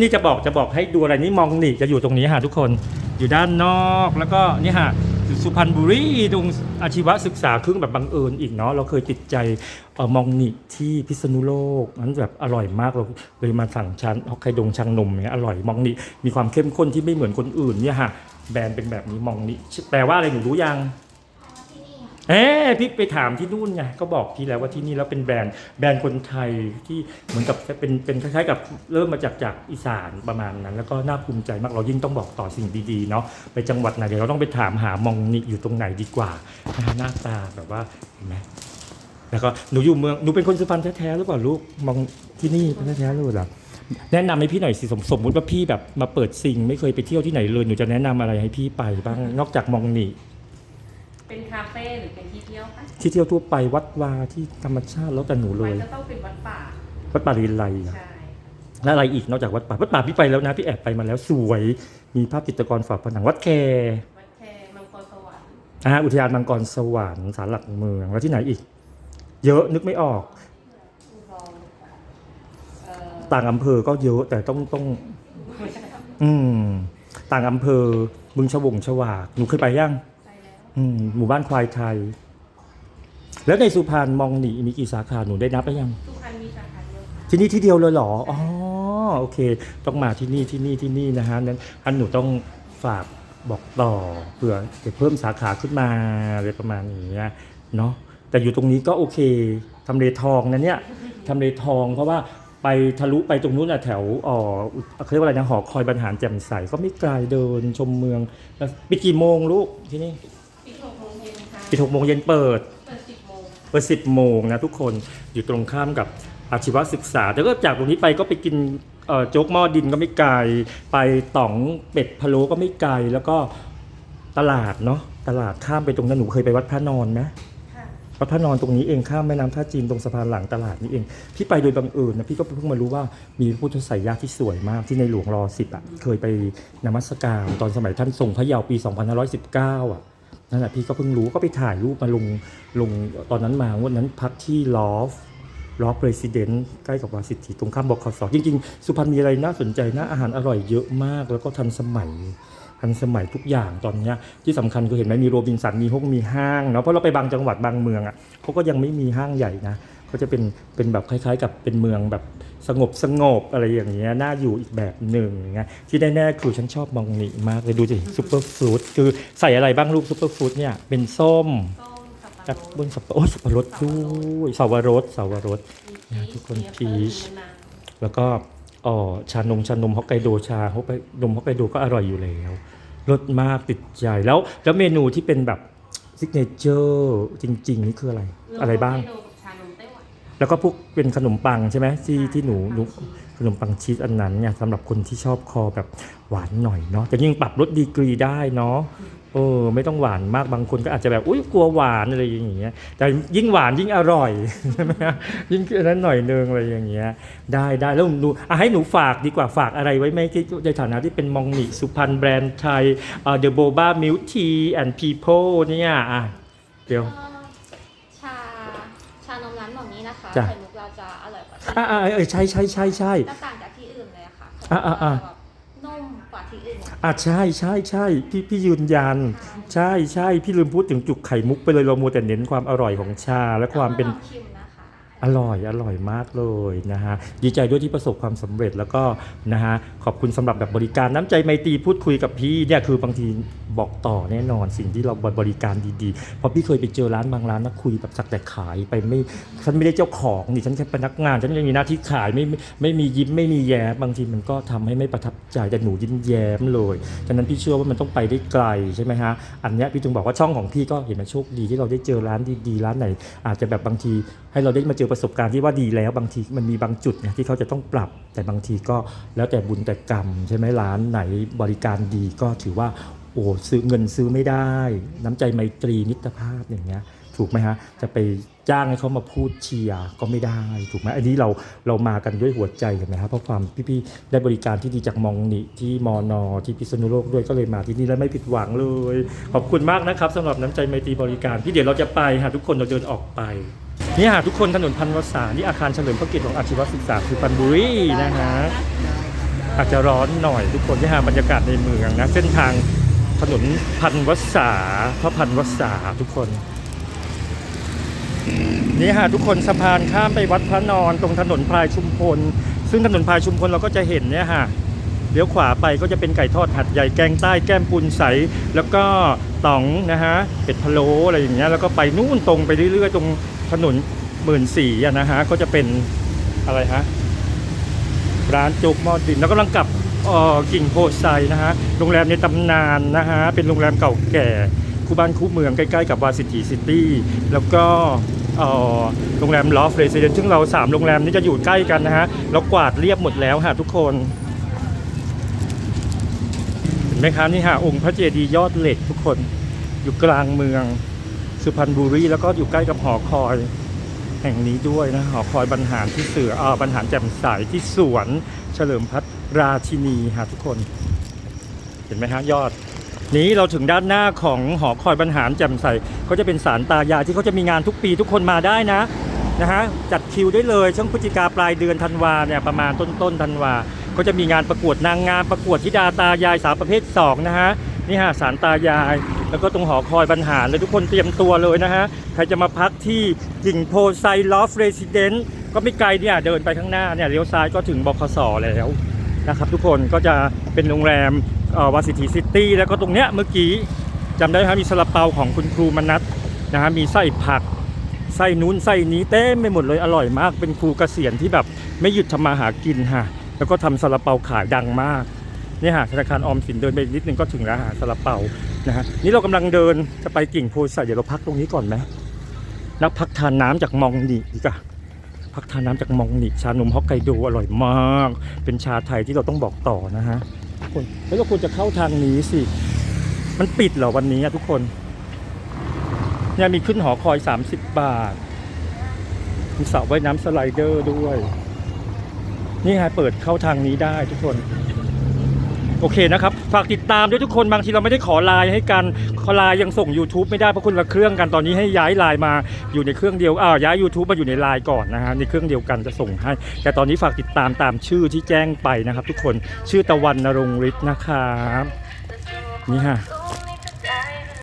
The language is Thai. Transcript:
นี่จะบอกจะบอกให้ดูอะไรนี่มองนี่จะอยู่ตรงนี้ฮะทุกคนอยู่ด้านนอกแล้วก็นี่ฮะสุพรรณบุรีตรงอาชีวศึกษาครึ่งแบบบังเอิญอีกเนาะเราเคยติดใจออมองนี่ที่พิษณุโลกนั้นแบบอร่อยมากเราเลยมาสั่งชั้นฮอกไกดงชังนมเนี่ยอร่อยมองนี่มีความเข้มข้นที่ไม่เหมือนคนอื่นเนี่ยฮะแบรนด์เป็นแบบนี้มองนี่แปลว่าอะไรหนูรู้ยัง เอ๊พี่ไปถามที่นู่นไงก็บอกพี่แล้วว่าที่นี่แล้วเป็นแบรนด์แบรนด์คนไทยที่เหมือนกับเป็นเป็นคล้ายๆกับเริ่มมาจากจากอีสานประมาณนั้น แล้วก็น่าภูมิใจมากเรายิ่งต้องบอกต่อสิ่งดีๆเนาะไปจังหวัดไหนเดี๋ยวเราต้องไปถามหามองนี่อยู่ตรงไหนดีกว่าหน้าตาแบบว่าเห็นไหมแล้วก็หนูอยู่เมืองหนูเป็นคนสุพรรณแท้ๆหรือเปล่าลูกมองที่นี่เป็นแท้ๆหรือเปล่าแนะนำให้พี่หน่อยสิสมสมมติว่าพี่แบบมาเปิดซิง ไม่เคยไปเที่ยวที่ไหนเลยหนูจะแนะนำอะไรให้พี่ไปบ้างนอกจากมองนี่ เป็นคาเฟ่หรือเป็นที่เที่ยวคะที่เที่ยวทั่วไปวัดวาที่ธรรมชาติแล้วแต่หนูเลมันยก็ต้องเป็นวัดป่า วัดป่าลีไลอะใช่ และอะไรอีกนอกจากวัดป่าวัดป่าพี่ไปแล้วนะพี่แอบไปมาแล้วสวย มีภาพจิตรกรฝาผนังวัดแควัดแคมังกรสวรรค์อ่าอุทยานมังกรสวรรค์ศาลหลักเมืองแล้วที่ไหนอีก เยอะนึกไม่ออก อุดรเอ่อต่างอำเภอก็เยอะแต่ต้องต้องไม่ใช่อืม ต่างอำเภอบึงฉวงฉวากหนูเคยไปยังไปแล้ว อืมหมู่บ้านควายไทย แล้วในสุพรรณมองหนีมีกี่สาขาหนูได้นับไปยัง สุพรรณมีสาขาเดียวค่ะที่นี่ที่เดียวเลยเหรอ อ๋อ โอเค ต้องมาที่นี่ที่นี่ที่นี่นะฮะ นั้นอันหนูต้องฝากบอกต่อเผื่อจะเพิ่มสาขาขึ้นมาอะไรประมาณนี้เนาะ แต่อยู่ตรงนี้ก็โอเคทำเลทองนะเนี่ยทำเลทองเพราะว่าไปทะลุไปตรงนู้นอะแถวอ๋อเขาเรียกว่าอะไรนะหอคอยบรรหารแจ่มใสก็ไม่ไกลเดินชมเมืองแล้วปิดกี่โมงลูกที่นี่ ปิดหกโมงเย็นเปิด เปิดสิบโมงเปิดสิบโมงนะทุกคนอยู่ตรงข้ามกับอาชีวศึกษาแต่ก็จากตรงนี้ไปก็ไปกินเอ่อโจ๊กหม้อดินก็ไม่ไกล ไปต่องเป็ดพะโล้ก็ไม่ไกล แล้วก็ตลาดเนาะตลาดข้ามไปตรงนั้นหนูเคยไปวัดพระนอนไหม ค่ะวัดพระนอนตรงนี้เองข้ามแม่น้ำท่าจีนตรงสะพานหลังตลาดนี้เอง พี่ไปโดยบังเอิญนะพี่ก็เพิ่งมารู้ว่ามีพระพุทธไสยญาติที่สวยมากที่ในหลวงรอสิบอะเคยไปนมัสการตอนสมัยท่านทรงพระเยาว์ปี 2519 อะ นั่นแหละพี่ก็เพิ่งรู้ก็ไปถ่ายรูปมาลงลงตอนนั้นมาวันนั้นพักที่ลอฟลอฟเรสิเดนต์ใกล้กับวาสิตีตรงข้ามบกขสจริง ๆ สุพรรณมีอะไรน่าสนใจนะอาหารอร่อยเยอะมาก แล้วก็ทันสมัยทันสมัยทุกอย่างตอนเนี้ยที่สำคัญคือเห็นไหมมีโรบินสันมีห้องมีห้างเนาะเพราะเราไปบางจังหวัดบางเมืองอะเขาก็ยังไม่มีห้างใหญ่นะ เขาจะเป็นเป็นแบบคล้าย ๆ กับเป็นเมืองแบบสงบสงบอะไรอย่างเงี้ยน่าอยู่อีกแบบหนึ่งอย่างเงี้ยที่แน่ๆคือฉันชอบมองนี่มากเลยดูสิซุปเปอร์ฟรุตคือใส่อะไรบ้างลูกซุปเปอร์ฟรุตเนี่ยเป็นส้มส้มสับปะจับรดบนสับปะโอ้ยสับปะรดด้วยสาวรสสาวรสมีทุกคนมีแอปพีชเปิ้ลมีมะนาวแล้วก็อ๋อชานมชานมฮอกไกโดชาฮอกไกนมฮอกไกโดก็อร่อยอยู่แล้วรสมากติดใจแล้ว แล้วเมนูที่เป็นแบบซิกเนเจอร์จริง ๆ นี่คืออะไร อะไรบ้าง แล้วก็พวกเป็นขนมปังใช่ไหมที่ใช่ที่หนูหนูชีสขนมปังชีสอันนั้นเนี่ยสำหรับคนที่ชอบคอแบบหวานหน่อยเนาะแต่ยิ่งปรับลดดีกรีได้เนาะเออไม่ต้องหวานมากบางคนก็อาจจะแบบอุ้ยกลัวหวานอะไรอย่างเงี้ยแต่ยิ่งหวานยิ่งอร่อยใช่ไหมฮะยิ่งอันนั้นหน่อยนึงอะไรอย่างเงี้ยได้ได้แล้วหนูอะให้หนูฝากดีกว่าฝากอะไรไว้ไหมที่ในฐานะที่เป็นมองหนิสุพรรณแบรนด์ไทยเดอะโบบามิลทีแอนด์พีโพเนี่ยอะเดี๋ยว ม่อมนี้นะคะจ้ะไข่มุกเราจะอร่อยกว่าที่อ่าอ่าเออใช่ใช่ใช่ใช่ก็ต่างจากที่อื่นเลยอะค่ะอะอะอะไข่มุกเราจะแบบนุ่มกว่าที่อื่นอะใช่ใช่ใช่พี่พี่ยืนยัน ใช่ใช่พี่ลืมพูดถึงจุกไข่มุกไปเลยเรามัวแต่เน้นความอร่อยของชาและความเป็น ลองชิมนะคะ อร่อยอร่อยมากเลยนะฮะดีใจด้วยที่ประสบความสำเร็จแล้วก็นะฮะขอบคุณสำหรับแบบบริการน้ำใจไมตรีพูดคุยกับพี่เนี่ยคือบางทีบอกต่อแน่นอนสิ่งที่เราบริการดีๆเพราะพี่เคยไปเจอร้านบางร้านนะคุยแบบสักแต่ขายไปไม่ฉันไม่ได้เจ้าของนี่ฉันแค่พนักงาน ฉันยังมีหน้าที่ขายไม่ไม่ไม่มียิ้มไม่มีแย้มบางทีมันก็ทำให้ไม่ประทับใจแต่หนูยิ้มแย้มเลยฉะนั้นพี่เชื่อว่ามันต้องไปได้ไกลใช่ไหมฮะอันเนี้ยพี่จึงบอกว่าช่องของพี่ก็เห็นไหมโชคดีที่เราได้เจอร้านดีๆร้านไหน อาจจะแบบบางทีให้เราได้มาเจอประสบการณ์ที่ว่าดีแล้วบางทีมันมีบางจุดเนี่ยที่เขาจะต้องปรับ แต่บางทีก็แล้วแต่บุญแต่กรรม ใช่ไหมร้านไหนบริการดีก็ถือว่าโอ้ซื้อเงินซื้อไม่ได้ น้ำใจไมตรีมิตรภาพอย่างเงี้ยถูกไหมฮะจะไปจ้างให้เขามาพูดเชียร์ก็ไม่ได้ถูกไหมอันนี้เราเรามากันด้วยหัวใจเห็นไหมครับเพราะความพี่ๆได้บริการที่ดีจากมองนิที่มอนอที่พิษณุโลกด้วยก็เลยมาที่นี่แล้วไม่ผิดหวังเลย ขอบคุณมากนะครับสำหรับน้ำใจไมตรีบริการพี่เดี๋ยวเราจะไปฮะทุกคนเราเดินออกไป นี่ฮะทุกคนถนนพันวษานี่อาคารเฉลิมพระเกียรติของอาชีวศึกษาคือปันบุรีนะฮะอาจจะร้อนหน่อยทุกคนที่หาบรรยากาศในเมืองนะเส้นทางถนนพันวัษาพระพันวัษาทุกคนนี่ฮะทุกคนสะพานข้ามไปวัดพระนอนตรงถนนพลายชุมพล ซึ่งถนนพลายชุมพลเราก็จะเห็นเนี่ยฮะเลี้ยวขวาไปก็จะเป็นไก่ทอดหัดใหญ่แกงใต้แก้มปูนใส แล้วก็ต๋องนะฮะเป็ดพะโล้อะไรอย่างเงี้ยแล้วก็ไปนู่นตรงไปเรื่อยๆ ตรง ถนนหมื่นสี่นะฮะก็จะเป็นอะไรฮะร้านจุกหมอดินแล้วกำลังกลับออกิ่งโพไซนะฮะโรงแรมในตำนานนะฮะเป็นโรงแรมเก่าแก่คู่บ้านคู่เมืองใกล้ๆกับวาซิตีซิตี้แล้วก็อ่อโรงแรมลอฟเรสเดนซึ่งเรา 3 โรงแรมนี้จะอยู่ใกล้กันนะฮะเรากวาดเรียบหมดแล้วฮะทุกคนเห็นไหมครับนี่ฮะองค์พระเจดีย์ยอดเหล็กทุกคนอยู่กลางเมือง สุพรรณบุรีแล้วก็อยู่ใกล้กับหอคอยแห่งนี้ด้วยนะหอคอยบรรหารที่เสืออ่าบรรหารแจ่มใสที่สวนเฉลิมพัฒราชินีฮะทุกคน เห็นไหมฮะยอด นี้เราถึงด้านหน้าของหอคอยบรรหารแจ่มใสก็จะเป็นสารตายายที่เขาจะมีงานทุกปีทุกคนมาได้นะนะฮะจัดคิวได้เลยช่วงพฤศจิกาปลายเดือนธันวาเนี่ยประมาณต้นต้นธันวาก็จะมีงานประกวดนางงามประกวดธิดาตายายสาวประเภท2นะฮะนี่ฮะสารตายาย แล้วก็ตรงหอคอยบรรหารเลยทุกคนเตรียมตัวเลยนะฮะ ใครจะมาพักที่กิ่งโพไซลอฟเรสิเดนต์ก็ไม่ไกลเนี่ยเดินไปข้างหน้าเนี่ยเลี้ยวซ้ายก็ถึงบคสแล้วนะครับทุกคนก็จะเป็นโรงแรมวาซิตีซิตี้แล้วก็ตรงเนี้ยเมื่อกี้จำได้ไหมครับมีซาลาเปาของคุณครูมนัทนะฮะมีไส้ผักไส้นู้นไส้นี้เต็มไปหมดเลยอร่อยมาก เป็นครูเกษียณที่แบบไม่หยุดทำมาหากินฮะแล้วก็ทำซาลาเปาขายดังมาก นี่ฮะธนาคารออมสินเดินไปนิดนึงก็ถึงแล้วฮะซาลาเปานะฮะนี่เรากำลังเดินจะไปกิ่งโพไซเดี๋ยวเราพักตรงนี้ก่อนไหมนักพักทานน้ำจากมองนิดีกว่าพักทานน้ำจากมองนิชานมฮอกไกโดอร่อยมาก เป็นชาไทยที่เราต้องบอกต่อนะฮะทุกคนแล้วเราควรจะเข้าทางนี้สิ มันปิดเหรอวันนี้ทุกคนเนี่ยมีขึ้นหอคอย 30 บาท มีสระว่ายน้ำสไลเดอร์ด้วย นี่ฮะเปิดเข้าทางนี้ได้ทุกคน โอเคนะครับ ฝากติดตามด้วยทุกคนบางทีเราไม่ได้ขอไลน์ให้กันขอไลน์ยังส่ง YouTube ไม่ได้เพราะคนละเครื่องกันตอนนี้ให้ย้ายไลน์มาอยู่ในเครื่องเดียวอ่าย้าย YouTube มาอยู่ในไลน์ก่อนนะฮะในเครื่องเดียวกันจะส่งให้ แต่ตอนนี้ฝากติดตามตามชื่อที่แจ้งไปนะครับ ทุกคนชื่อตะวันนรงฤทธิ์นะครับนี่ฮะ